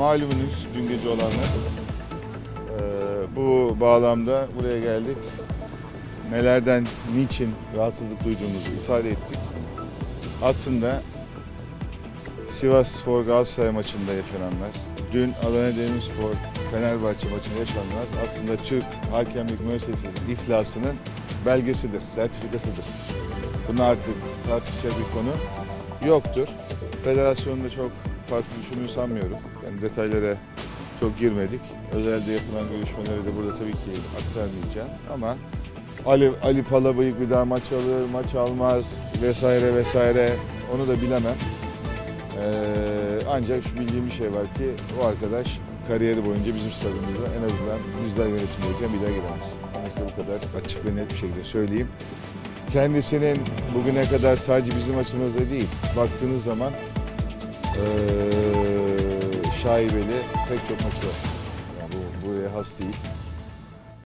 Malumunuz dün gece olanlar. Ee, bu bağlamda buraya geldik. Nelerden, niçin rahatsızlık duyduğumuzu ifade ettik. Aslında Sivas Spor Galatasaray maçında yaşananlar, dün Adana Demirspor Fenerbahçe maçında yaşananlar aslında Türk Hakemlik Müessesesi iflasının belgesidir, sertifikasıdır. Bunu artık tartışacak bir konu yoktur. Federasyonda çok farklı düşündüğünü sanmıyorum. Yani detaylara çok girmedik. Özelde yapılan görüşmeleri de burada tabii ki aktarmayacağım ama Ali, Ali Palabıyık bir daha maç alır, maç almaz vesaire vesaire onu da bilemem. Ee, ancak şu bildiğim bir şey var ki o arkadaş kariyeri boyunca bizim stadımıza en azından bizler yönetimdeyken bir daha gelemez. Ben size bu kadar açık ve net bir şekilde söyleyeyim. Kendisinin bugüne kadar sadece bizim açımızda değil, baktığınız zaman şaibeli pek çok maçı var. Yani bu buraya has değil.